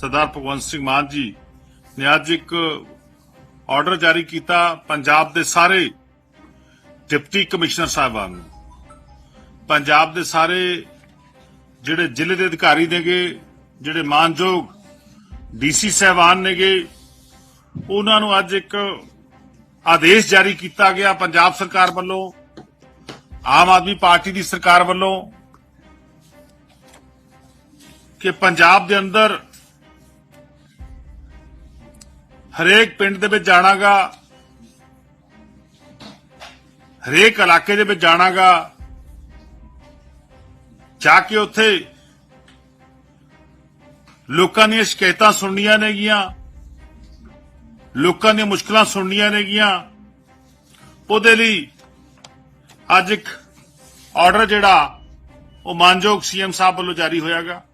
ਸਰਦਾਰ ਭਗਵੰਤ ਸਿੰਘ ਮਾਨ ਜੀ ਨੇ ਅੱਜ ਇੱਕ ਆਰਡਰ ਜਾਰੀ ਕੀਤਾ ਪੰਜਾਬ ਦੇ ਸਾਰੇ ਡਿਪਟੀ ਕਮਿਸ਼ਨਰ ਸਾਹਿਬਾਨ ਨੂੰ। ਪੰਜਾਬ ਦੇ ਸਾਰੇ ਜਿਹੜੇ ਜ਼ਿਲ੍ਹੇ ਦੇ ਅਧਿਕਾਰੀ ਨੇਗੇ, ਜਿਹੜੇ ਮਾਨਯੋਗ ਡੀਸੀ ਸਾਹਿਬਾਨ ਨੇਗੇ, ਉਹਨਾਂ ਨੂੰ ਅੱਜ ਇੱਕ ਆਦੇਸ਼ ਜਾਰੀ ਕੀਤਾ ਗਿਆ ਪੰਜਾਬ ਸਰਕਾਰ ਵੱਲੋਂ, ਆਮ ਆਦਮੀ ਪਾਰਟੀ ਦੀ ਸਰਕਾਰ ਵੱਲੋਂ ਕਿ ਪੰਜਾਬ ਦੇ ਅੰਦਰ ਹਰੇਕ ਪਿੰਡ ਦੇ ਵਿੱਚ ਜਾਣਾਗਾ। ਹਰੇਕ ਇਲਾਕੇ ਦੇ ਵਿੱਚ ਜਾਣਾਗਾ। ਜਾ ਕੇ ਉੱਥੇ ਲੋਕਾਂ ਦੀਆਂ ਸ਼ਿਕਾਇਤਾਂ ਸੁਣਨੀਆਂ ਨੇਗੀਆਂ। ਲੋਕਾਂ ਦੀਆਂ ਮੁਸ਼ਕਲਾਂ ਸੁਣਨੀਆਂ ਨੇਗੀਆਂ। ਉਹਦੇ ਲਈ ਅੱਜ ਇੱਕ ਆਰਡਰ ਜਿਹੜਾ ਉਹ ਮਾਨਯੋਗ ਸੀਐਮ ਸਾਹਿਬ ਵੱਲੋਂ ਜਾਰੀ ਹੋਇਆਗਾ।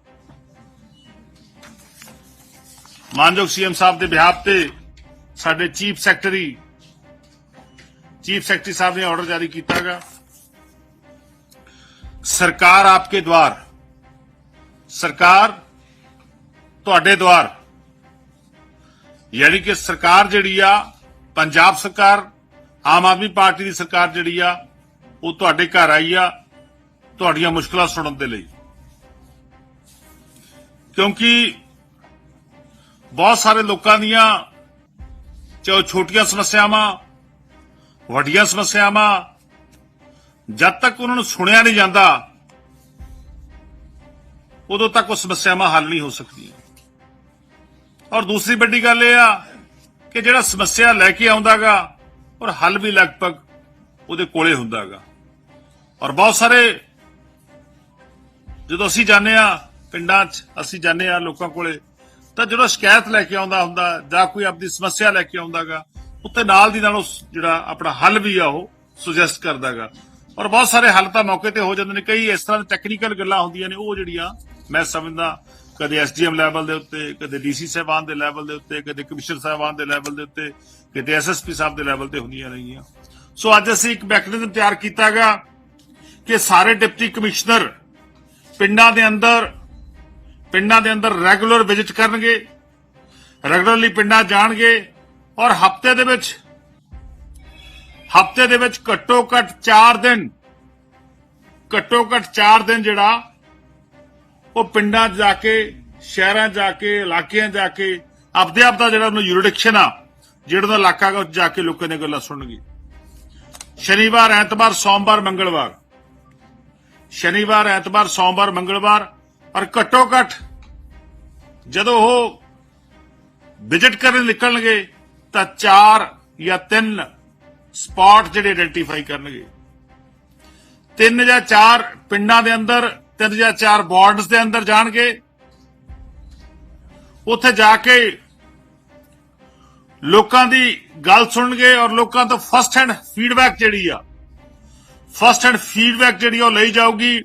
ਮਾਨਯੋਗ ਸੀਐਮ ਸਾਹਿਬ ਦੇ ਵਿਹਾਰ ਤੇ ਸਾਡੇ ਚੀਫ ਸੈਕਟਰੀ ਚੀਫ ਸੈਕਟਰੀ ਸਾਹਿਬ ਨੇ ਆਰਡਰ ਜਾਰੀ ਕੀਤਾ ਕੀਤਾਗਾ ਸਰਕਾਰ ਆਪਕੇ ਦਵਾਰ, ਸਰਕਾਰ ਤੁਹਾਡੇ ਦਵਾਰ। ਯਾਨੀ ਕਿ ਸਰਕਾਰ ਜਿਹੜੀ ਆ, ਪੰਜਾਬ ਸਰਕਾਰ, ਆਮ ਆਦਮੀ ਪਾਰਟੀ ਦੀ ਸਰਕਾਰ ਜਿਹੜੀ ਆ, ਉਹ ਤੁਹਾਡੇ ਘਰ ਆਈ ਆ ਤੁਹਾਡੀਆਂ ਮੁਸ਼ਕਲਾਂ ਸੁਣਨ ਦੇ ਲਈ। ਕਿਉਂਕਿ ਬਹੁਤ ਸਾਰੇ ਲੋਕਾਂ ਦੀਆਂ ਚਾਹੇ ਉਹ ਛੋਟੀਆਂ ਸਮੱਸਿਆਵਾਂ, ਵੱਡੀਆਂ ਸਮੱਸਿਆਵਾਂ, ਜਦ ਤੱਕ ਉਹਨਾਂ ਨੂੰ ਸੁਣਿਆ ਨਹੀਂ ਜਾਂਦਾ, ਉਦੋਂ ਤੱਕ ਉਹ ਸਮੱਸਿਆਵਾਂ ਹੱਲ ਨਹੀਂ ਹੋ ਸਕਦੀਆਂ। ਔਰ ਦੂਸਰੀ ਵੱਡੀ ਗੱਲ ਇਹ ਆ ਕਿ ਜਿਹੜਾ ਸਮੱਸਿਆ ਲੈ ਕੇ ਆਉਂਦਾਗਾ, ਔਰ ਹੱਲ ਵੀ ਲਗਭਗ ਉਹਦੇ ਕੋਲੇ ਹੁੰਦਾਗਾ। ਔਰ ਬਹੁਤ ਸਾਰੇ ਜਦੋਂ ਅਸੀਂ ਜਾਂਦੇ ਆ ਪਿੰਡਾਂ 'ਚ ਅਸੀਂ ਜਾਂਦੇ ਆ ਲੋਕਾਂ ਕੋਲੇ ਤਾਂ ਜਦੋਂ ਸ਼ਿਕਾਇਤ ਲੈ ਕੇ ਆਉਂਦਾ ਹੁੰਦਾ, ਜਾਂ ਕੋਈ ਆਪਣੀ ਸਮੱਸਿਆ ਲੈ ਕੇ ਆਉਂਦਾਗਾ ਉੱਤੇ ਨਾਲ ਦੀ ਨਾਲ ਉਸ ਜਿਹੜਾ ਆਪਣਾ ਹੱਲ ਵੀ ਆ ਉਹ ਸੁਜੈਸਟ ਕਰਦਾਗਾ ਔਰ ਬਹੁਤ ਸਾਰੇ ਹੱਲ ਤਾਂ ਮੌਕੇ ਤੇ ਹੋ ਜਾਂਦੇ ਨੇ, ਕਈ ਇਸ ਤਰ੍ਹਾਂ ਟੈਕਨੀਕਲ ਗੱਲਾਂ ਹੁੰਦੀਆਂ ਨੇ, ਉਹ ਜਿਹੜੀਆਂ ਮੈਂ ਸਮਝਦਾ, ਕਦੇ ਐਸਡੀਐਮ ਲੈਵਲ ਦੇ ਉੱਤੇ, ਕਦੇ ਡੀਸੀ ਸਾਹਿਬਾਨ ਦੇ ਲੈਵਲ ਦੇ ਉੱਤੇ, ਕਦੇ ਕਮਿਸ਼ਨਰ ਸਾਹਿਬਾਨ ਦੇ ਲੈਵਲ ਦੇ ਉੱਤੇ ਕਿਤੇ ਐਸਐਸਪੀ ਸਾਹਿਬ ਦੇ ਲੈਵਲ ਤੇ ਹੁੰਦੀਆਂ ਰਹੀਆਂ। ਸੋ ਅੱਜ ਅਸੀਂ ਇੱਕ ਮੈਕੈਨਿਜ਼ਮ ਤਿਆਰ ਕੀਤਾਗਾ ਕਿ ਸਾਰੇ ਡਿਪਟੀ ਕਮਿਸ਼ਨਰ ਪਿੰਡਾਂ ਦੇ ਅੰਦਰ ਪਿੰਡਾਂ ਦੇ ਅੰਦਰ ਰੈਗੂਲਰ ਵਿਜ਼ਿਟ ਕਰਨਗੇ ਰੈਗੂਲਰਲੀ ਪਿੰਡਾਂ ਜਾਣਗੇ ਔਰ ਹਫ਼ਤੇ ਦੇ ਵਿੱਚ ਹਫ਼ਤੇ ਦੇ ਵਿੱਚ ਘੱਟੋ ਘੱਟ 4 ਦਿਨ ਘੱਟੋ ਘੱਟ 4 ਦਿਨ ਜਿਹੜਾ ਉਹ ਪਿੰਡਾਂ ਜਾ ਕੇ ਸ਼ਹਿਰਾਂ ਜਾ ਕੇ ਇਲਾਕਿਆਂ ਜਾ ਕੇ ਆਪਦੇ ਆਪ ਦਾ ਜਿਹੜਾ ਉਹਨੂੰ ਯੂਰਿਡਿਕਸ਼ਨ ਆ ਜਿਹੜਾ ਉਹਦਾ ਇਲਾਕਾ ਗਾ, ਉੱਥੇ ਜਾ ਕੇ ਲੋਕਾਂ ਦੀਆਂ ਗੱਲਾਂ ਸੁਣਨਗੇ। ਸ਼ਨੀਵਾਰ ਐਤਵਾਰ ਸੋਮਵਾਰ ਮੰਗਲਵਾਰ। ਸ਼ਨੀਵਾਰ ਐਤਵਾਰ ਸੋਮਵਾਰ ਮੰਗਲਵਾਰ ਪਰ ਘੱਟੋ ਘੱਟ ਜਦੋਂ ਉਹ ਵਿਜ਼ਿਟ ਕਰਨ ਨਿਕਲਣਗੇ ਤਾਂ ਚਾਰ ਜਾਂ ਤਿੰਨ ਸਪੌਟ ਜਿਹੜੇ ਆਇਡੈਂਟੀਫਾਈ ਕਰਨਗੇ। ਤਿੰਨ ਜਾਂ ਚਾਰ ਪਿੰਡਾਂ ਦੇ ਅੰਦਰ, ਤਿੰਨ ਜਾਂ ਚਾਰ ਵਾਰਡਸ ਦੇ ਅੰਦਰ ਜਾਣਗੇ। ਉੱਥੇ ਜਾ ਕੇ ਲੋਕਾਂ ਦੀ ਗੱਲ ਸੁਣਨਗੇ ਔਰ ਲੋਕਾਂ ਤੋਂ ਫਸਟ ਹੈਂਡ ਫੀਡਬੈਕ ਜਿਹੜੀ ਆ ਫਸਟ ਹੈਂਡ ਫੀਡਬੈਕ ਜਿਹੜੀ ਉਹ ਲਈ ਜਾਊਗੀ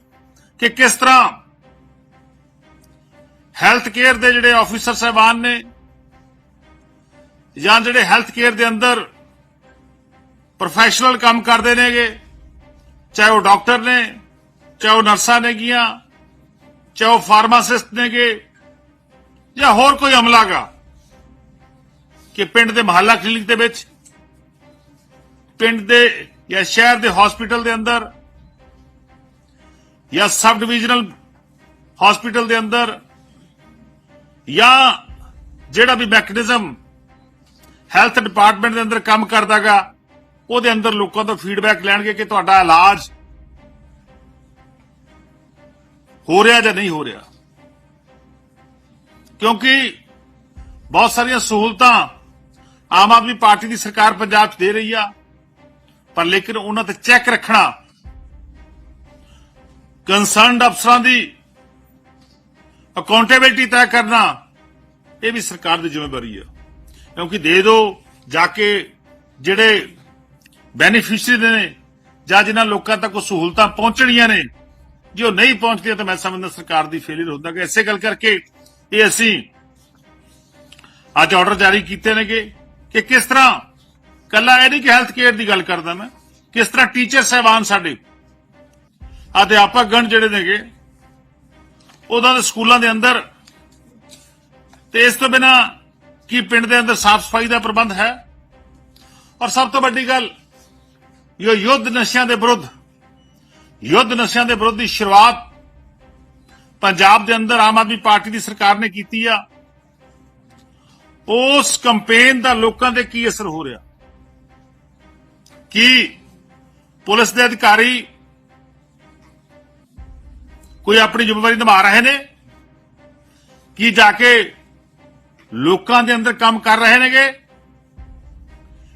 ਕਿ ਕਿਸ ਤਰ੍ਹਾਂ ਹੈਲਥ ਕੇਅਰ ਦੇ ਜਿਹੜੇ ਆਫੀਸਰ ਸਾਹਿਬਾਨ ਨੇ ਜਾਂ ਜਿਹੜੇ ਹੈਲਥ ਕੇਅਰ ਦੇ ਅੰਦਰ ਪ੍ਰੋਫੈਸ਼ਨਲ ਕੰਮ ਕਰਦੇ ਨੇਗੇ, ਚਾਹੇ ਉਹ ਡਾਕਟਰ ਨੇ, ਚਾਹੇ ਉਹ ਨਰਸਾਂ ਨੇਗੀਆਂ ਚਾਹੇ ਉਹ ਫਾਰਮਾਸਿਸਟ ਨੇਗੇ, ਜਾਂ ਹੋਰ ਕੋਈ ਅਮਲਾਗਾ ਕਿ ਪਿੰਡ ਦੇ ਮਹੱਲਾ ਕਲੀਨਿਕ ਦੇ ਵਿੱਚ, ਪਿੰਡ ਦੇ ਜਾਂ ਸ਼ਹਿਰ ਦੇ ਹਸਪੀਟਲ ਦੇ ਅੰਦਰ ਜਾਂ ਸਬ ਡਿਵੀਜ਼ਨਲ ਹਸਪੀਟਲ ਦੇ ਅੰਦਰ ਜਾਂ ਜਿਹੜਾ ਵੀ ਮੈਕੈਨਿਜ਼ਮ ਹੈਲਥ ਡਿਪਾਰਟਮੈਂਟ ਦੇ ਅੰਦਰ ਕੰਮ ਕਰਦਾਗਾ, ਉਹਦੇ ਅੰਦਰ ਲੋਕਾਂ ਤੋਂ ਫੀਡਬੈਕ ਲੈਣਗੇ ਕਿ ਤੁਹਾਡਾ ਇਲਾਜ ਹੋ ਰਿਹਾ ਜਾਂ ਨਹੀਂ ਹੋ ਰਿਹਾ। ਕਿਉਂਕਿ ਬਹੁਤ ਸਾਰੀਆਂ ਸਹੂਲਤਾਂ ਆਮ ਆਦਮੀ ਪਾਰਟੀ ਦੀ ਸਰਕਾਰ ਪੰਜਾਬ 'ਚ ਦੇ ਰਹੀ ਆ, ਪਰ ਲੇਕਿਨ ਉਹਨਾਂ ਤੇ ਚੈੱਕ ਰੱਖਣਾ ਕੰਸਰਨਡ ਅਫਸਰਾਂ ਦੀ ਅਕਾਊਂਟੇਬਿਲਟੀ ਤੈਅ ਕਰਨਾ, ਇਹ ਵੀ ਸਰਕਾਰ ਦੀ ਜ਼ਿੰਮੇਵਾਰੀ ਆ। ਕਿਉਂਕਿ ਦੇ ਦੋ, ਜਾ ਕੇ ਜਿਹੜੇ ਬੈਨੀਫੀਸ਼ੀਅਰੀ ਨੇ, ਜਾਂ ਜਿਨ੍ਹਾਂ ਲੋਕਾਂ ਤੱਕ ਉਹ ਸਹੂਲਤਾਂ ਪਹੁੰਚਣੀਆਂ ਨੇ, ਜੇ ਉਹ ਨਹੀਂ ਪਹੁੰਚਦੀਆਂ ਤਾਂ ਮੈਂ ਸਮਝਦਾ ਸਰਕਾਰ ਦੀ ਫੇਲਿਅਰ ਹੁੰਦਾ ਕਿ ਐਸੇ ਗੱਲ ਕਰਕੇ ਇਹ ਅਸੀਂ ਅੱਜ ਆਰਡਰ ਜਾਰੀ ਕੀਤੇ ਨੇਗੇ ਕਿ ਕਿਸ ਤਰ੍ਹਾਂ, ਕੱਲਾ ਇਹ ਨਹੀਂ ਕਿ ਹੈਲਥ ਕੇਅਰ ਦੀ ਗੱਲ ਕਰਦਾ ਮੈਂ, ਕਿਸ ਤਰ੍ਹਾਂ ਟੀਚਰ ਸਹਿਬਾਨ ਸਾਡੇ ਅਧਿਆਪਕ ਗਣ ਜਿਹੜੇ ਨੇਗੇ ਉਹਨਾਂ ਦੇ ਸਕੂਲਾਂ ਦੇ ਅੰਦਰ ਤੇ ਇਸ ਤੋਂ ਬਿਨਾ ਕੀ ਪਿੰਡ ਦੇ ਅੰਦਰ ਸਾਫ਼ ਸਫ਼ਾਈ ਦਾ ਪ੍ਰਬੰਧ ਹੈ? ਔਰ ਸਭ ਤੋਂ ਵੱਡੀ ਗੱਲ ਇਹ ਯੁੱਧ ਨਸ਼ਿਆਂ ਦੇ ਵਿਰੁੱਧ, ਯੁੱਧ ਨਸ਼ਿਆਂ ਦੇ ਵਿਰੁੱਧ ਦੀ ਸ਼ੁਰੂਆਤ ਪੰਜਾਬ ਦੇ ਅੰਦਰ ਆਮ ਆਦਮੀ ਪਾਰਟੀ ਦੀ ਸਰਕਾਰ ਨੇ ਕੀਤੀ ਆ, ਉਸ ਕੈਂਪੇਨ ਦਾ ਲੋਕਾਂ ਤੇ ਕੀ ਅਸਰ ਹੋ ਰਿਹਾ? ਕੀ ਪੁਲਿਸ ਦੇ ਅਧਿਕਾਰੀ ਕੋਈ ਆਪਣੀ ਜ਼ਿੰਮੇਵਾਰੀ ਨਿਭਾ ਰਹੇ ਨੇ? ਕੀ ਜਾ ਕੇ ਲੋਕਾਂ ਦੇ ਅੰਦਰ ਕੰਮ ਕਰ ਰਹੇ ਨੇਗੇ?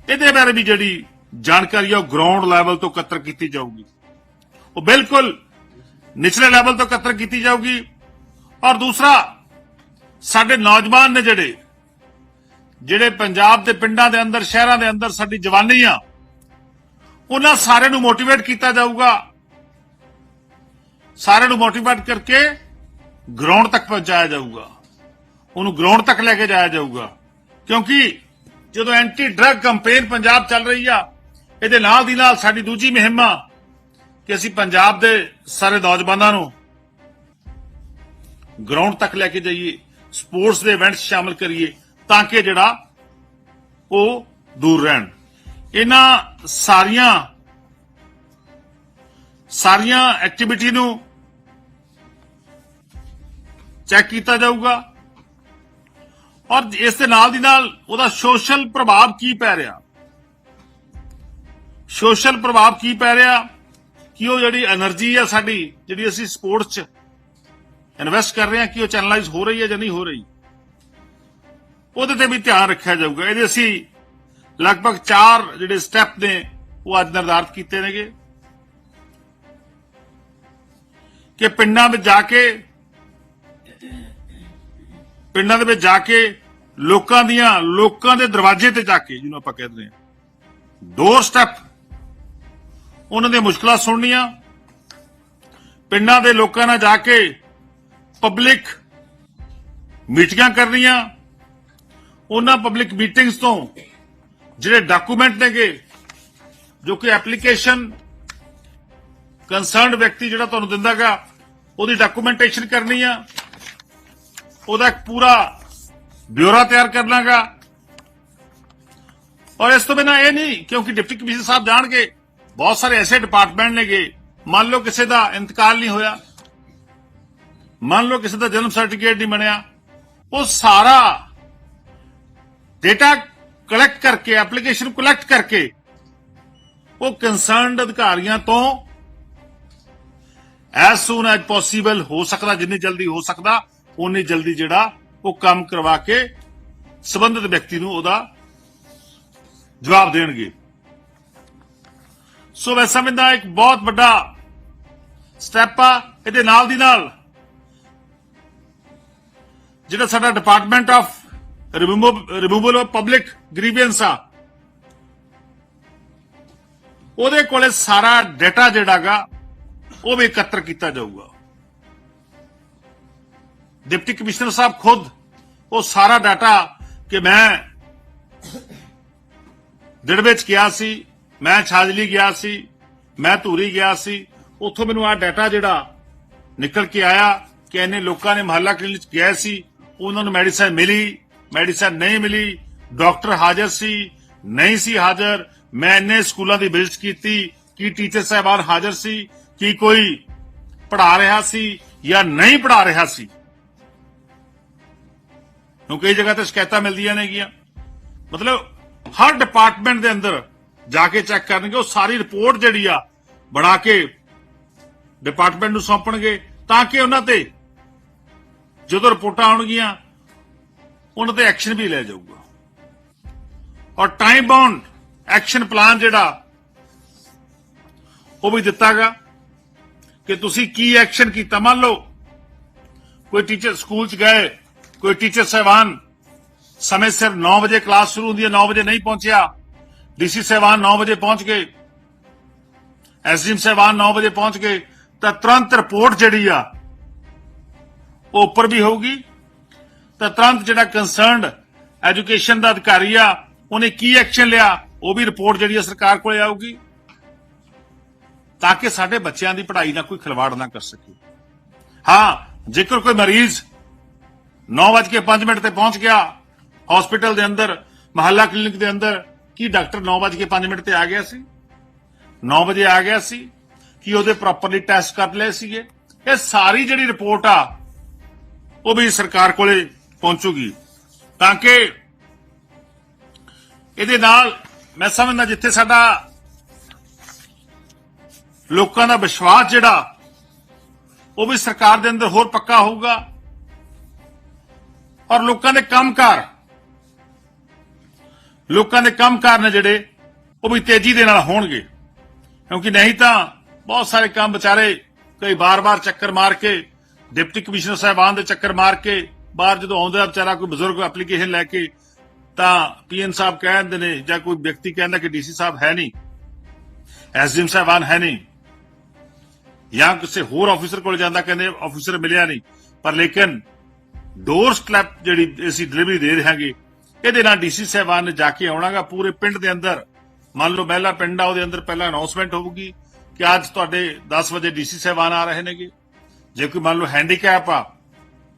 ਇਹਦੇ ਬਾਰੇ ਵੀ ਜਿਹੜੀ ਜਾਣਕਾਰੀ ਆ, ਉਹ ਗਰਾਊਂਡ ਲੈਵਲ ਤੋਂ ਇਕੱਤਰ ਕੀਤੀ ਜਾਊਗੀ। ਉਹ ਬਿਲਕੁਲ ਨਿਚਲੇ ਲੈਵਲ ਤੋਂ ਇਕੱਤਰ ਕੀਤੀ ਜਾਊਗੀ। ਔਰ ਦੂਸਰਾ, ਸਾਡੇ ਨੌਜਵਾਨ ਨੇ ਜਿਹੜੇ ਜਿਹੜੇ ਪੰਜਾਬ ਦੇ ਪਿੰਡਾਂ ਦੇ ਅੰਦਰ, ਸ਼ਹਿਰਾਂ ਦੇ ਅੰਦਰ ਸਾਡੀ ਜਵਾਨੀ ਆ, ਉਹਨਾਂ ਸਾਰਿਆਂ ਨੂੰ ਮੋਟੀਵੇਟ ਕੀਤਾ ਜਾਊਗਾ। ਸਾਰਿਆਂ ਨੂੰ ਮੋਟੀਵੇਟ ਕਰਕੇ ਗਰਾਊਂਡ ਤੱਕ ਪਹੁੰਚਾਇਆ ਜਾਊਗਾ। ਉਹਨੂੰ ਗਰਾਊਂਡ ਤੱਕ ਲੈ ਕੇ ਜਾਇਆ ਜਾਊਗਾ। ਕਿਉਂਕਿ ਜਦੋਂ ਐਂਟੀ ਡਰੱਗ ਕੈਂਪੇਨ ਪੰਜਾਬ ਚੱਲ ਰਹੀ ਆ, ਇਹਦੇ ਨਾਲ ਦੀ ਨਾਲ ਸਾਡੀ ਦੂਜੀ ਮੁਹਿੰਮ ਆ ਕਿ ਅਸੀਂ ਪੰਜਾਬ ਦੇ ਸਾਰੇ ਨੌਜਵਾਨਾਂ ਨੂੰ ਗਰਾਊਂਡ ਤੱਕ ਲੈ ਕੇ ਜਾਈਏ, ਸਪੋਰਟਸ ਦੇ ਇਵੈਂਟਸ ਸ਼ਾਮਲ ਕਰੀਏ ਤਾਂ ਕਿ ਜਿਹੜਾ ਉਹ ਦੂਰ ਰਹਿਣ। ਇਹਨਾਂ ਸਾਰੀਆਂ ਸਾਰੀਆਂ ਐਕਟੀਵਿਟੀ ਨੂੰ ਚੈੱਕ ਕੀਤਾ ਜਾਊਗਾ। ਔਰ ਇਸ ਦੇ ਨਾਲ ਦੀ ਨਾਲ ਉਹਦਾ ਸੋਸ਼ਲ ਪ੍ਰਭਾਵ ਕੀ ਪੈ ਰਿਹਾ? ਸੋਸ਼ਲ ਪ੍ਰਭਾਵ ਕੀ ਪੈ ਰਿਹਾ? ਕਿ ਉਹ ਜਿਹੜੀ એનર્ਜੀ ਆ ਸਾਡੀ, ਜਿਹੜੀ ਅਸੀਂ ਸਪੋਰਟਸ 'ਚ ਇਨਵੈਸਟ ਕਰ ਰਹੇ ਹਾਂ, ਕਿ ਉਹ ਚੈਨਲਾਈਜ਼ ਹੋ ਰਹੀ ਹੈ ਜਾਂ ਨਹੀਂ ਹੋ ਰਹੀ? ਉਹਦੇ ਤੇ ਵੀ ਧਿਆਨ ਰੱਖਿਆ ਜਾਊਗਾ। ਇਹਦੇ ਅਸੀਂ ਲਗਭਗ 4 ਜਿਹੜੇ ਸਟੈਪ ਨੇ, ਉਹ ਅੱਜ ਨਿਰਧਾਰਤ ਕੀਤੇ ਨੇਗੇ। ਕਿ ਪਿੰਡਾਂ ਵਿੱਚ ਜਾ ਕੇ ਪਿੰਡਾਂ ਦੇ ਵਿੱਚ ਜਾ ਕੇ ਲੋਕਾਂ ਦੀਆਂ, ਲੋਕਾਂ ਦੇ ਦਰਵਾਜ਼ੇ ਤੇ ਜਾ ਕੇ ਜਿਹਨੂੰ ਆਪਾਂ ਕਹਿੰਦੇ ਹਾਂ। ਦੋ ਸਟੈਪ ਉਹਨਾਂ ਦੀਆਂ ਮੁਸ਼ਕਲਾਂ ਸੁਣਨੀਆਂ। ਪਿੰਡਾਂ ਦੇ ਲੋਕਾਂ ਨਾਲ ਜਾ ਕੇ ਪਬਲਿਕ ਮੀਟਿੰਗਾਂ ਕਰਨੀਆਂ। ਉਹਨਾਂ ਪਬਲਿਕ ਮੀਟਿੰਗਸ ਤੋਂ ਜਿਹੜੇ ਡਾਕੂਮੈਂਟ ਨੇਗੇ, ਜੋ ਕਿ ਐਪਲੀਕੇਸ਼ਨ ਕੰਸਰਨਡ ਵਿਅਕਤੀ ਜਿਹੜਾ ਤੁਹਾਨੂੰ ਦਿੰਦਾਗਾ, ਉਹਦੀ ਡਾਕੂਮੈਂਟੇਸ਼ਨ ਕਰਨੀ ਆ ਉਹਦਾ ਇੱਕ ਪੂਰਾ ਬਿਊਰਾ ਤਿਆਰ ਕਰ ਲਾਂਗਾ। ਔਰ ਇਸ ਤੋਂ ਬਿਨਾ ਇਹ ਨਹੀਂ, ਕਿਉਂਕਿ ਡਿਪਟੀ ਕਮਿਸ਼ਨਰ ਸਾਹਿਬ ਜਾਣਗੇ, ਬਹੁਤ ਸਾਰੇ ਐਸੇ ਡਿਪਾਰਟਮੈਂਟ ਨੇਗੇ, ਮੰਨ ਲਓ ਕਿਸੇ ਦਾ ਇੰਤਕਾਲ ਨਹੀਂ ਹੋਇਆ, ਮੰਨ ਲਓ ਕਿਸੇ ਦਾ ਜਨਮ ਸਰਟੀਫਿਕੇਟ ਨਹੀਂ ਬਣਿਆ, ਉਹ ਸਾਰਾ ਡੇਟਾ ਕਲੈਕਟ ਕਰਕੇ ਐਪਲੀਕੇਸ਼ਨ ਕਲੈਕਟ ਕਰਕੇ, ਉਹ ਕੰਸਰਨਡ ਅਧਿਕਾਰੀਆਂ ਤੋਂ ਐਸ ਸੂਨ ਐਜ ਪੋਸੀਬਲ ਹੋ ਸਕਦਾ, ਜਿੰਨੀ ਜਲਦੀ ਹੋ ਸਕਦਾ ਉਨੀ ਜਲਦੀ ਜਿਹੜਾ ਉਹ ਕੰਮ ਕਰਵਾ ਕੇ ਸਬੰਧਤ ਵਿਅਕਤੀ ਨੂੰ ਉਹਦਾ ਜਵਾਬ ਦੇਣਗੇ। ਸੋ ਮੈਂ ਸਮਝਦਾ ਇੱਕ ਬਹੁਤ ਵੱਡਾ ਸਟੈਪ ਆ ਇਹਦੇ ਨਾਲ ਦੀ ਨਾਲ। ਜਿਹੜਾ ਸਾਡਾ department of removal of public grievance ਆ, ਉਹਦੇ ਕੋਲੇ ਸਾਰਾ ਡਾਟਾ ਜਿਹੜਾਗਾ ਉਹ ਵੀ ਇਕੱਤਰ ਕੀਤਾ ਜਾਊਗਾ। ਡਿਪਟੀ ਕਮਿਸ਼ਨਰ ਸਾਹਿਬ ਖੁਦ ਉਹ ਸਾਰਾ ਡਾਟਾ ਕਿ ਮੈਂ ਦਿੜ ਗਿਆ ਸੀ, ਮੈਂ ਛਾਜਲੀ ਗਿਆ ਸੀ, ਮੈਂ ਧੂਰੀ ਗਿਆ ਸੀ, ਉੱਥੋਂ ਮੈਨੂੰ ਆ ਡਾਟਾ ਜਿਹੜਾ ਨਿਕਲ ਕੇ ਆਇਆ ਕਿ ਇਹਨੇ ਲੋਕਾਂ ਨੇ ਮਹੱਲਾ ਕਲੀਨਿਕ ਚ ਗਏ ਸੀ, ਉਹਨਾਂ ਨੂੰ ਮੈਡੀਸਨ ਮਿਲੀ, ਮੈਡੀਸਨ ਨਹੀਂ ਮਿਲੀ, ਡਾਕਟਰ ਹਾਜ਼ਰ ਸੀ, ਨਹੀਂ ਸੀ ਹਾਜ਼ਰ, ਮੈਂ ਇੰਨੇ ਸਕੂਲਾਂ ਦੀ ਵਿਜ਼ਿਟ ਕੀਤੀ, ਕੀ ਟੀਚਰ ਸਾਹਿਬਾਨ ਹਾਜ਼ਰ ਸੀ, ਕੀ ਕੋਈ ਪੜਾ ਰਿਹਾ ਸੀ ਜਾਂ ਨਹੀਂ ਪੜ੍ਹਾ ਰਿਹਾ ਸੀ। ਨੂੰ ਕਈ ਜਗ੍ਹਾ ਤੇ ਸ਼ਿਕਾਇਤਾਂ ਮਿਲਦੀਆਂ ਨੇਗੀਆਂ ਮਤਲਬ ਹਰ ਡਿਪਾਰਟਮੈਂਟ ਦੇ ਅੰਦਰ ਜਾ ਕੇ ਚੈੱਕ ਕਰਨਗੇ, ਉਹ ਸਾਰੀ ਰਿਪੋਰਟ ਜਿਹੜੀ ਆ ਬਣਾ ਕੇ ਡਿਪਾਰਟਮੈਂਟ ਨੂੰ ਸੌਂਪਣਗੇ ਤਾਂ ਕਿ ਉਹਨਾਂ ਤੇ ਜਦੋਂ ਰਿਪੋਰਟਾਂ ਆਉਣਗੀਆਂ, ਉਹਨਾਂ ਤੇ ਐਕਸ਼ਨ ਵੀ ਲਿਆ ਜਾਊਗਾ। ਔਰ ਟਾਈਮ ਬਾਉਂਡ ਐਕਸ਼ਨ ਪਲਾਨ ਜਿਹੜਾ, ਉਹ ਵੀ ਦਿੱਤਾਗਾ ਕਿ ਤੁਸੀਂ ਕੀ ਐਕਸ਼ਨ ਕੀਤਾ। ਮੰਨ ਲਓ, ਕੋਈ ਟੀਚਰ ਸਕੂਲ ਚ ਗਏ ਕੋਈ ਟੀਚਰ ਸਹਿਬਾਨ, ਸਮੇਂ ਸਿਰ 9 ਵਜੇ ਕਲਾਸ ਸ਼ੁਰੂ ਹੁੰਦੀ ਹੈ 9 ਵਜੇ ਨਹੀਂ ਪਹੁੰਚਿਆ। ਡੀਸੀ ਸਹਿਬਾਨ 9 ਵਜੇ ਪਹੁੰਚ ਗਏ। ਐਸਡੀਐਮ ਸਹਿਬਾਨ 9 ਵਜੇ ਪਹੁੰਚ ਗਏ। ਤਾਂ ਤੁਰੰਤ ਰਿਪੋਰਟ ਜਿਹੜੀ ਆ, ਉਹ ਉੱਪਰ ਵੀ ਹੋਊਗੀ। ਤਾਂ ਤੁਰੰਤ ਜਿਹੜਾ ਕੰਸਰਨਡ ਐਜੂਕੇਸ਼ਨ ਦਾ ਅਧਿਕਾਰੀ ਆ, ਉਹਨੇ ਕੀ ਐਕਸ਼ਨ ਲਿਆ, ਉਹ ਵੀ ਰਿਪੋਰਟ ਜਿਹੜੀ ਆ ਸਰਕਾਰ ਕੋਲੇ ਆਊਗੀ। ਤਾਂ ਕਿ ਸਾਡੇ ਬੱਚਿਆਂ ਦੀ ਪੜ੍ਹਾਈ ਨਾਲ ਕੋਈ ਖਿਲਵਾੜ ਨਾ ਕਰ ਸਕੇ। ਹਾਂ, ਜੇਕਰ ਕੋਈ ਮਰੀਜ਼ 9:05 ਮਿੰਟ ਤੇ ਪਹੁੰਚ ਗਿਆ। ਹਸਪੀਟਲ ਦੇ ਅੰਦਰ, ਮਹੱਲਾ ਕਲੀਨਿਕ ਦੇ ਅੰਦਰ। ਕੀ ਡਾਕਟਰ 9:05 ਮਿੰਟ ਤੇ ਆ ਗਿਆ ਸੀ? 9 ਵਜੇ ਆ ਗਿਆ ਸੀ। ਕਿ ਉਹਦੇ ਪ੍ਰੋਪਰਲੀ ਟੈਸਟ ਕਰ ਲਏ ਸੀਗੇ? ਇਹ ਸਾਰੀ ਜਿਹੜੀ ਰਿਪੋਰਟ ਆ, ਉਹ ਵੀ ਸਰਕਾਰ ਕੋਲੇ ਪਹੁੰਚੂਗੀ। ਤਾਂ ਕਿ ਇਹਦੇ ਨਾਲ ਮੈਂ ਸਮਝਦਾ ਜਿੱਥੇ ਸਾਡਾ ਲੋਕਾਂ ਦਾ ਵਿਸ਼ਵਾਸ ਜਿਹੜਾ, ਉਹ ਵੀ ਸਰਕਾਰ ਦੇ ਅੰਦਰ ਹੋਰ ਪੱਕਾ ਹੋਊਗਾ। ਔਰ ਲੋਕਾਂ ਦੇ ਕੰਮਕਾਰ। ਲੋਕਾਂ ਦੇ ਕੰਮਕਾਰ ਨੇ ਜਿਹੜੇ, ਉਹ ਵੀ ਤੇਜ਼ੀ ਦੇ ਨਾਲ ਹੋਣਗੇ। ਕਿਉਂਕਿ ਨਹੀਂ ਤਾਂ ਬਹੁਤ ਸਾਰੇ ਕੰਮ ਵਿਚਾਰੇ ਕਈ ਬਾਰ-ਬਾਰ ਚੱਕਰ ਮਾਰ ਕੇ, ਡਿਪਟੀ ਕਮਿਸ਼ਨਰ ਸਾਹਿਬਾਨ ਦੇ ਚੱਕਰ ਮਾਰ ਕੇ, ਬਾਹਰ ਜਦੋਂ ਆਉਂਦਾ ਵਿਚਾਰਾ ਕੋਈ ਬਜ਼ੁਰਗ ਐਪਲੀਕੇਸ਼ਨ ਲੈ ਕੇ, ਤਾਂ ਪੀਐਨ ਸਾਹਿਬ ਕਹਿੰਦੇ ਨੇ ਜਾਂ ਕੋਈ ਵਿਅਕਤੀ ਕਹਿੰਦਾ ਕਿ ਡੀਸੀ ਸਾਹਿਬ ਹੈ ਨਹੀਂ, ਐਸਡੀਐਮ ਸਾਹਿਬਾਨ ਹੈ ਨਹੀਂ। ਜਾਂ ਕਿਸੇ ਹੋਰ ਆਫੀਸਰ ਕੋਲ ਜਾਂਦਾ, ਕਹਿੰਦੇ ਆਫੀਸਰ ਮਿਲਿਆ ਨਹੀਂ। ਪਰ ਲੇਕਿਨ ਡੋਰ ਸਟੈਪ ਜਿਹੜੀ ਅਸੀਂ ਡਿਲੀਵਰੀ ਦੇ ਰਹੇ ਹਾਂਗੇ ਇਹਦੇ ਨਾਲ ਡੀਸੀ ਸਾਹਿਬਾਨ ਨੇ ਜਾ ਕੇ ਆਉਣਾਗਾ ਪੂਰੇ ਪਿੰਡ ਦੇ ਅੰਦਰ। ਮੰਨ ਲਓ ਮਹਿਲਾ ਪਿੰਡ ਆ, ਉਹਦੇ ਅੰਦਰ ਪਹਿਲਾਂ ਅਨਾਉਂਸਮੈਂਟ ਹੋਊਗੀ ਕਿ ਅੱਜ ਤੁਹਾਡੇ 10 ਵਜੇ ਡੀਸੀ ਸਾਹਿਬਾਨ ਆ ਰਹੇ ਨੇਗੇ। ਜੇ ਕੋਈ ਮੰਨ ਲਓ ਹੈਂਡੀਕੈਪ ਆ,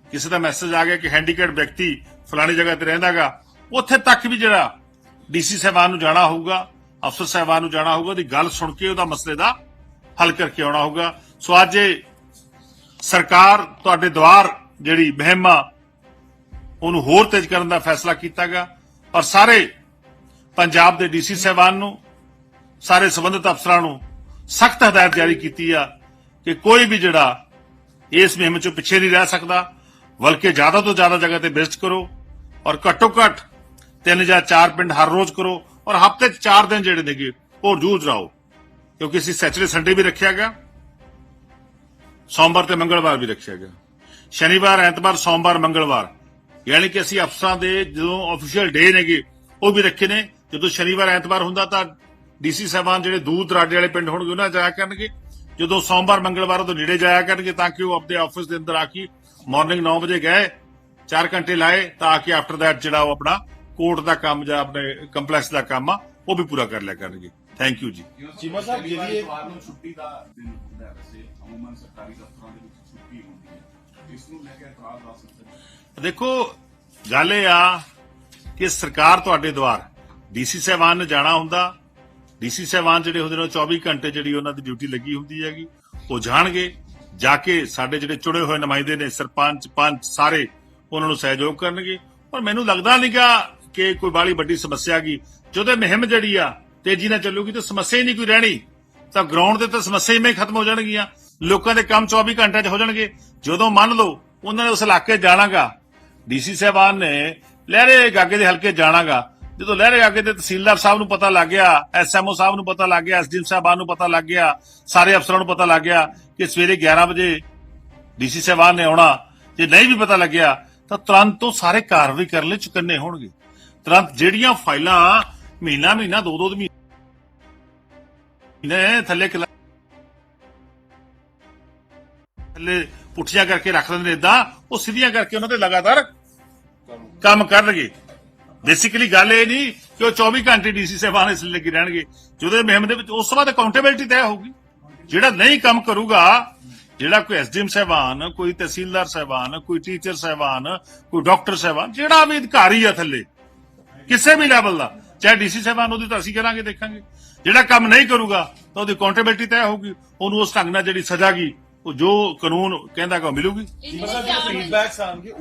ਕਿਸੇ ਦਾ ਮੈਸੇਜ ਆ ਗਿਆ ਕਿ ਹੈਂਡੀਕੈਪ ਵਿਅਕਤੀ ਫਲਾਣੀ ਜਗ੍ਹਾ ਤੇ ਰਹਿੰਦਾਗਾ, ਉੱਥੇ ਤੱਕ ਵੀ ਜਿਹੜਾ ਡੀਸੀ ਸਾਹਿਬਾਨ ਨੂੰ ਜਾਣਾ ਹੋਊਗਾ, ਅਫਸਰ ਸਾਹਿਬਾਨ ਨੂੰ ਜਾਣਾ ਹੋਊਗਾ, ਉਹਦੀ ਗੱਲ ਸੁਣ ਕੇ ਉਹਦਾ ਮਸਲੇ ਦਾ ਹੱਲ ਕਰਕੇ ਆਉਣਾ ਹੋਊਗਾ। ਸੋ ਅੱਜ ਸਰਕਾਰ ਤੁਹਾਡੇ ਦੁਆਰ ਜਿਹੜੀ ਮੁਹਿੰਮ ਆ ਉਹਨੂੰ ਹੋਰ ਤੇਜ਼ ਕਰਨ ਦਾ ਫੈਸਲਾ ਕੀਤਾ ਗਿਆ ਔਰ ਸਾਰੇ ਪੰਜਾਬ ਦੇ ਡੀਸੀ ਸਾਹਿਬਾਨ ਨੂੰ, ਸਾਰੇ ਸੰਬੰਧਿਤ ਅਫਸਰਾਂ ਨੂੰ ਸਖਤ ਹਦਾਇਤ ਜਾਰੀ ਕੀਤੀ ਆ ਕਿ ਕੋਈ ਵੀ ਜਿਹੜਾ ਇਸ ਮੁਹਿੰਮ ਚੋਂ ਪਿੱਛੇ ਨਹੀਂ ਰਹਿ ਸਕਦਾ, ਬਲਕਿ ਜ਼ਿਆਦਾ ਤੋਂ ਜ਼ਿਆਦਾ ਜਗ੍ਹਾ ਤੇ ਵਿਜ਼ਿਟ ਕਰੋ ਔਰ ਘੱਟੋ ਘੱਟ ਤਿੰਨ ਜਾਂ ਚਾਰ ਪਿੰਡ ਹਰ ਰੋਜ਼ ਕਰੋ ਔਰ ਹਫ਼ਤੇ 'ਚ ਚਾਰ ਦਿਨ ਜਿਹੜੇ ਨੇਗੇ ਉਹ ਜੂਝ ਰਾਓ ਕਿਉਂਕਿ ਅਸੀਂ ਸੈਚਰਡੇ ਸੰਡੇ ਵੀ ਰੱਖਿਆ ਗਿਆ ਸੋਮਵਾਰ ਤੇ ਮੰਗਲਵਾਰ ਵੀ ਰੱਖਿਆ ਗਿਆ ਸ਼ਨੀਵਾਰ ਐਤਵਾਰ ਸੋਮਵਾਰ ਮੰਗਲਵਾਰ। ਯਾਨੀ ਕਿ ਅਸੀਂ ਅਫਸਰਾਂ ਦੇ ਜਦੋਂ ਅਫੀਸ਼ੀਅਲ ਡੇ ਨੇਗੇ ਉਹ ਵੀ ਰੱਖੇ ਨੇ। ਜਦੋਂ ਸ਼ਨੀਵਾਰ ਐਤਵਾਰ ਹੁੰਦਾ ਤਾਂ ਡੀਸੀ ਸਾਹਿਬਾਨ ਜਿਹੜੇ ਦੂਰ ਦਰਾਡੇ ਵਾਲੇ ਪਿੰਡ ਹੋਣਗੇ ਉਹਨਾਂ ਜਾਇਆ ਕਰਨਗੇ। ਜਦੋਂ ਸੋਮਵਾਰ ਮੰਗਲਵਾਰ ਤੋਂ ਨੇੜੇ ਜਾਇਆ ਕਰਨਗੇ ਤਾਂ ਕਿ ਉਹ ਆਪਣੇ ਆਫਿਸ ਦੇ ਅੰਦਰ ਆ ਕੇ ਮਾਰਨਿੰਗ 9 ਵਜੇ ਗਏ 4 ਘੰਟੇ ਲਾਏ ਤਾਂ ਆ ਕੇ ਆਫਟਰ ਦੈਟ ਜਿਹੜਾ ਉਹ ਆਪਣਾ ਕੋਰਟ ਦਾ ਕੰਮ ਜਾਂ ਆਪਣੇ ਕੰਪਲੈਕਸ ਦਾ ਕੰਮ ਆ ਉਹ ਵੀ ਪੂਰਾ ਕਰ ਲਿਆ ਕਰਨਗੇ। ਥੈਂਕ ਯੂ ਜੀ। ਚੀਮਾ ਸਾਹਿਬ ਜਿਹੜੀ ਐਤਵਾਰ ਨੂੰ ਛੁੱਟੀ ਦਾ ਦਿਨ ਹੁੰਦਾ ਹੈ ਵੈਸੇ ਅਮੂਮਨ ਸਰਕਾਰੀ ਦਫ਼ਤਰਾਂ ਦੇ ਵਿੱਚ। ਇਸ ਨੂੰ ਲੈ ਕੇ ਇਤਰਾਜ਼ ਆ ਸਕਦੇ ਦੇਖੋ, ਗੱਲ ਇਹ ਆ ਕਿ ਸਰਕਾਰ ਤੁਹਾਡੇ ਦੁਆਰ ਡੀਸੀ ਸਾਹਿਬਾਨ ਨੇ ਜਾਣਾ ਹੁੰਦਾ। ਡੀਸੀ ਸਾਹਿਬਾਨ ਜਿਹੜੇ ਹੁੰਦੇ ਨੇ 24 ਘੰਟੇ ਜਿਹੜੀ ਉਹਨਾਂ ਦੀ ਡਿਊਟੀ ਲੱਗੀ ਹੁੰਦੀ ਹੈਗੀ, ਉਹ ਜਾਣਗੇ। ਜਾ ਕੇ ਸਾਡੇ ਜਿਹੜੇ ਚੁਣੇ ਹੋਏ ਨੁਮਾਇੰਦੇ ਨੇ, ਸਰਪੰਚ, ਪੰਚ ਸਾਰੇ ਉਹਨਾਂ ਨੂੰ ਸਹਿਯੋਗ ਕਰਨਗੇ। ਪਰ ਮੈਨੂੰ ਲੱਗਦਾ ਨਹੀਂਗਾ ਕਿ ਕੋਈ ਬਾਲੀ ਵੱਡੀ ਸਮੱਸਿਆ ਗਈ ਜਦੋਂ ਇਹ ਮੁਹਿੰਮ ਜਿਹੜੀ ਆ, ਤੇਜ਼ੀ ਨਾਲ ਚੱਲੂਗੀ ਤਾਂ ਸਮੱਸਿਆ ਹੀ ਨਹੀਂ ਕੋਈ ਰਹਿਣੀ। ਤਾਂ ਗਰਾਊਂਡ ਤੇ ਤਾਂ ਸਮੱਸਿਆ ਹੀ ਖਤਮ ਹੋ ਜਾਣਗੀਆਂ। ਲੋਕਾਂ ਦੇ ਕੰਮ 24 ਘੰਟੇ 'ਚ ਹੋ ਜਾਣਗੇ। ਜਦੋਂ ਮੰਨ ਲਓ ਉਹਨਾਂ ਨੇ ਉਸ ਇਲਾਕੇ ਜਾਣਾਗਾ ਡੀਸੀ ਸਾਹਿਬਾਨ ਨੇ ਲਹਿਰੇ ਗਾਗੇ ਦੇ ਹਲਕੇ ਜਾਣਾਗਾ, ਜਦੋਂ ਲਹਿਰੇ ਗਾਗੇ ਦੇ ਤਹਿਸੀਲਦਾਰ ਸਾਹਿਬ ਨੂੰ ਪਤਾ ਲੱਗ ਗਿਆ ਐਸਐਮਓ ਸਾਹਿਬ ਨੂੰ ਪਤਾ ਲੱਗ ਗਿਆ ਐਸਡੀਐਮ ਸਾਹਿਬਾਨ ਨੂੰ ਪਤਾ ਲੱਗ ਗਿਆ, ਸਾਰੇ ਅਫਸਰਾਂ ਨੂੰ ਪਤਾ ਲੱਗ ਗਿਆ ਕਿ ਸਵੇਰੇ 11 ਵਜੇ ਡੀਸੀ ਸਾਹਿਬਾਨ ਨੇ ਆਉਣਾ, ਜੇ ਨਹੀਂ ਵੀ ਪਤਾ ਲੱਗਿਆ, ਤਾਂ ਤੁਰੰਤ ਉਹ ਸਾਰੇ ਕਾਰਵਾਈ ਕਰਨ ਲਈ ਚੁਕੰਨੇ ਹੋਣਗੇ। ਤੁਰੰਤ ਜਿਹੜੀਆਂ ਫਾਈਲਾਂ ਮਹੀਨਾ ਮਹੀਨਾ ਦੋ ਦੋ ਮਹੀਨੇ ਥੱਲੇ ਥੱਲੇ ਪੁੱਠੀਆਂ ਕਰਕੇ ਰੱਖ ਦਿੰਦੇ ਇਦਾਂ ਉਹ ਸਿੱਧੀਆਂ ਕਰਕੇ ਉਹਨਾਂ ਤੇ ਲਗਾਤਾਰ ਕੰਮ ਕਰਨਗੇ। ਬੇਸਿਕਲੀ ਗੱਲ ਇਹ ਨਹੀਂ ਕਿ ਉਹ 24 ਘੰਟੇ ਡੀਸੀ ਸਾਹਿਬਾਨ ਇਸ ਲਈ ਲੱਗੇ ਰਹਿਣਗੇ। ਜਦੋਂ ਇਹ ਮੁਹਿੰਮ ਦੇ ਵਿੱਚ, ਉਸ ਤੋਂ ਬਾਅਦ ਅਕਾਊਂਟੇਬਿਲਟੀ ਤੈਅ ਹੋਊਗੀ। ਜਿਹੜਾ ਨਹੀਂ ਕੰਮ ਕਰੂਗਾ, ਜਿਹੜਾ ਕੋਈ ਐਸਡੀਐਮ ਸਾਹਿਬਾਨ, ਕੋਈ ਤਹਿਸੀਲਦਾਰ ਸਾਹਿਬਾਨ, ਕੋਈ ਟੀਚਰ ਸਾਹਿਬਾਨ, ਕੋਈ ਡਾਕਟਰ ਸਾਹਿਬਾਨ, ਜਿਹੜਾ ਵੀ ਅਧਿਕਾਰੀ ਆ ਥੱਲੇ, ਕਿਸੇ ਵੀ ਲੈਵਲ ਦਾ, ਚਾਹੇ ਡੀਸੀ ਸਾਹਿਬਾਨ ਉਹਦੀ ਤਾਂ ਅਸੀਂ ਕਰਾਂਗੇ, ਦੇਖਾਂਗੇ। ਜਿਹੜਾ ਕੰਮ ਨਹੀਂ ਕਰੂਗਾ, ਤਾਂ ਉਹਦੀ ਅਕਾਊਂਟੇਬਿਲਟੀ ਤੈਅ ਹੋਊਗੀ। ਉਹਨੂੰ ਉਸ ਢੰਗ ਨਾਲ ਜਿਹੜੀ ਸਜ਼ਾ ਗਈ ਜੋ ਕਾਨੂੰਨ ਕਹਿੰਦਾ ਕਿ ਮਿਲੂਗੀ। ਜਿਹੜੇ ਫੀਡਬੈਕਸ ਆਣਗੇ